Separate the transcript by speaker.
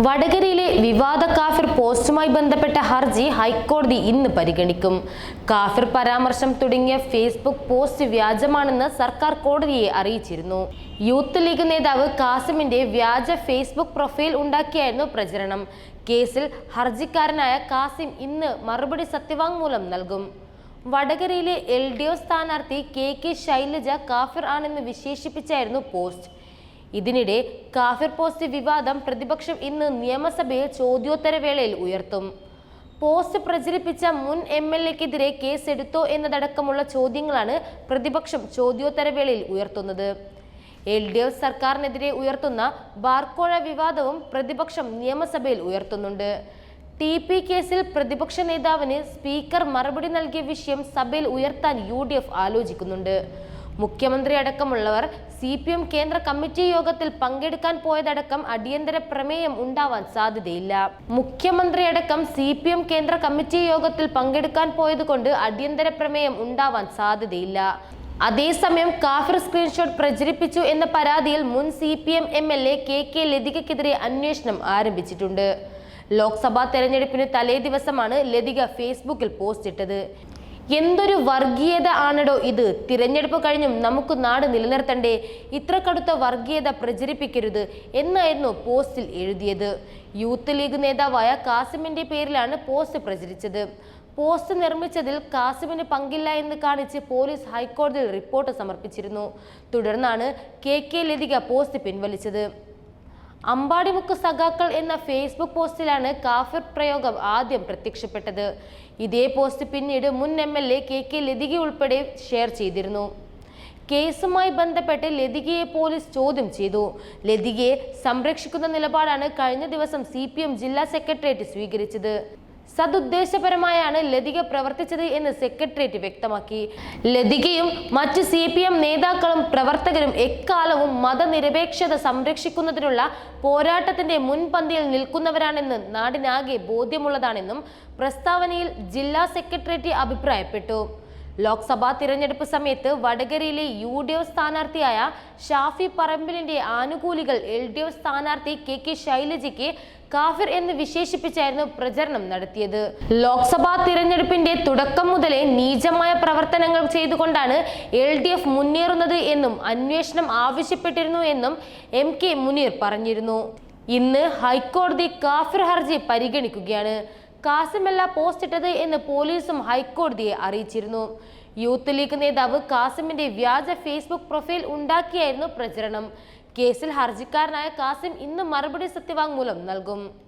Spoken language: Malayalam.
Speaker 1: വടകരയിലെ വിവാദ കാഫിർ പോസ്റ്റുമായി ബന്ധപ്പെട്ട ഹർജി ഹൈക്കോടതി ഇന്ന് പരിഗണിക്കും. കാഫിർ പരാമർശം തുടങ്ങിയ ഫേസ്ബുക്ക് പോസ്റ്റ് വ്യാജമാണെന്ന് സർക്കാർ കോടതിയെ അറിയിച്ചിരുന്നു. യൂത്ത് ലീഗ് നേതാവ് കാസിമിന്റെ വ്യാജ ഫേസ്ബുക്ക് പ്രൊഫൈൽ ഉണ്ടാക്കിയായിരുന്നു പ്രചരണം. കേസിൽ ഹർജിക്കാരനായ കാസിം ഇന്ന് മറുപടി സത്യവാങ്മൂലം നൽകും. വടകരയിലെ എൽ ഡി എഫ് സ്ഥാനാർത്ഥി കെ കെ ശൈലജ കാഫിർ ആണെന്ന് വിശേഷിപ്പിച്ചായിരുന്നു പോസ്റ്റ്. ഇതിനിടെ കാഫിർ പോസ്റ്റ് വിവാദം പ്രതിപക്ഷം ഇന്ന് നിയമസഭയിൽ ചോദ്യോത്തര വേളയിൽ ഉയർത്തും. പോസ്റ്റ് പ്രചരിപ്പിച്ച മുൻ എം എൽ എക്കെതിരെ കേസെടുത്തോ എന്നതടക്കമുള്ള ചോദ്യങ്ങളാണ് പ്രതിപക്ഷം ചോദ്യോത്തര വേളയിൽ ഉയർത്തുന്നത്. എൽ ഡി എഫ് സർക്കാരിനെതിരെ ഉയർത്തുന്ന ബാർക്കോഴ വിവാദവും പ്രതിപക്ഷം നിയമസഭയിൽ ഉയർത്തുന്നുണ്ട്. ടി പി കേസിൽ പ്രതിപക്ഷ നേതാവിന് സ്പീക്കർ മറുപടി നൽകിയ വിഷയം സഭയിൽ ഉയർത്താൻ യു ഡി എഫ് ആലോചിക്കുന്നുണ്ട്. മുഖ്യമന്ത്രി അടക്കമുള്ളവർ സി പി എം കേന്ദ്ര കമ്മിറ്റി യോഗത്തിൽ പങ്കെടുക്കാൻ പോയതടക്കം അടിയന്തര പ്രമേയം ഉണ്ടാവാൻ സാധ്യതയില്ല. മുഖ്യമന്ത്രി അടക്കം സി പി എം കേന്ദ്ര കമ്മിറ്റി യോഗത്തിൽ പങ്കെടുക്കാൻ പോയതുകൊണ്ട് അടിയന്തര പ്രമേയം ഉണ്ടാവാൻ സാധ്യതയില്ല. അതേസമയം കാഫിർ സ്ക്രീൻഷോട്ട് പ്രചരിപ്പിച്ചു എന്ന പരാതിയിൽ മുൻ C P M M L A K K ലതികയ്ക്കെതിരെ അന്വേഷണം ആരംഭിച്ചിട്ടുണ്ട്. ലോക്സഭാ തെരഞ്ഞെടുപ്പിന് തലേ ദിവസമാണ് ലതിക ഫേസ്ബുക്കിൽ പോസ്റ്റ് ഇട്ടത് എന്തൊരു വർഗീയത ആണടോ ഇത്? തിരഞ്ഞെടുപ്പ് കഴിഞ്ഞും നമുക്ക് നാട് നിലനിർത്തണ്ടേ? ഇത്ര കടുത്ത വർഗീയത പ്രചരിപ്പിക്കരുത് എന്നായിരുന്നു പോസ്റ്റിൽ എഴുതിയത്. യൂത്ത് ലീഗ് നേതാവായ കാസിമിന്റെ പേരിലാണ് പോസ്റ്റ് പ്രചരിച്ചത്. പോസ്റ്റ് നിർമ്മിച്ചതിൽ കാസിമിന് പങ്കില്ല എന്ന് കാണിച്ച് പോലീസ് ഹൈക്കോടതിയിൽ റിപ്പോർട്ട് സമർപ്പിച്ചിരുന്നു. തുടർന്നാണ് കെ കെ ലതിക പോസ്റ്റ് പിൻവലിച്ചത്. അമ്പാടിമുക്ക് സഖാക്കൾ എന്ന ഫേസ്ബുക്ക് പോസ്റ്റിലാണ് കാഫിർ പ്രയോഗം ആദ്യം പ്രത്യക്ഷപ്പെട്ടത്. ഇതേ പോസ്റ്റ് പിന്നീട് മുൻ M L A K K Lathika ഉൾപ്പെടെ ഷെയർ ചെയ്തിരുന്നു. കേസുമായി ബന്ധപ്പെട്ട് ലതികയെ പോലീസ് ചോദ്യം ചെയ്തു. ലതികയെ സംരക്ഷിക്കുന്ന നിലപാടാണ് കഴിഞ്ഞ ദിവസം സി ജില്ലാ സെക്രട്ടേറിയറ്റ് സ്വീകരിച്ചത്. സതുദ്ദേശപരമായാണ് ലതിക പ്രവർത്തിച്ചത് എന്ന് സെക്രട്ടേറിയറ്റ് വ്യക്തമാക്കി. ലതികയും മറ്റ് സി പി എം നേതാക്കളും പ്രവർത്തകരും എക്കാലവും മതനിരപേക്ഷത സംരക്ഷിക്കുന്നതിനുള്ള പോരാട്ടത്തിന്റെ മുൻപന്തിയിൽ നിൽക്കുന്നവരാണെന്ന് നാടിനാകെ ബോധ്യമുള്ളതാണെന്നും പ്രസ്താവനയിൽ ജില്ലാ സെക്രട്ടേറിയറ്റ് അഭിപ്രായപ്പെട്ടു. ലോക്സഭാ തിരഞ്ഞെടുപ്പ് സമയത്ത് വടകരയിലെ യു ഡി എഫ് സ്ഥാനാർത്ഥിയായ ഷാഫി പറമ്പിലിന്റെ ആനുകൂലികൾ എൽ ഡി എഫ് സ്ഥാനാർത്ഥി കെ കെ ശൈലജയ്ക്ക് കാഫിർ എന്ന് വിശേഷിപ്പിച്ചായിരുന്നു പ്രചരണം നടത്തിയത്. ലോക്സഭാ തിരഞ്ഞെടുപ്പിന്റെ തുടക്കം മുതലേ നീചമായ പ്രവർത്തനങ്ങൾ ചെയ്തുകൊണ്ടാണ് എൽ ഡി എഫ് മുന്നേറുന്നത് എന്നും അന്വേഷണം ആവശ്യപ്പെട്ടിരുന്നു എന്നും എം കെ മുനീർ പറഞ്ഞിരുന്നു. ഇന്ന് ഹൈക്കോടതി കാഫിർ ഹർജി പരിഗണിക്കുകയാണ്. കാസിമല്ല പോസ്റ്റ് ഇട്ടത് എന്ന് പോലീസും ഹൈക്കോടതിയെ അറിയിച്ചിരുന്നു. യൂത്ത് ലീഗ് നേതാവ് കാസിമിന്റെ വ്യാജ ഫേസ്ബുക്ക് പ്രൊഫൈൽ ഉണ്ടാക്കിയായിരുന്നു പ്രചരണം. കേസിൽ ഹർജിക്കാരനായ കാസിം ഇന്ന് മറുപടി സത്യവാങ്മൂലം നൽകും.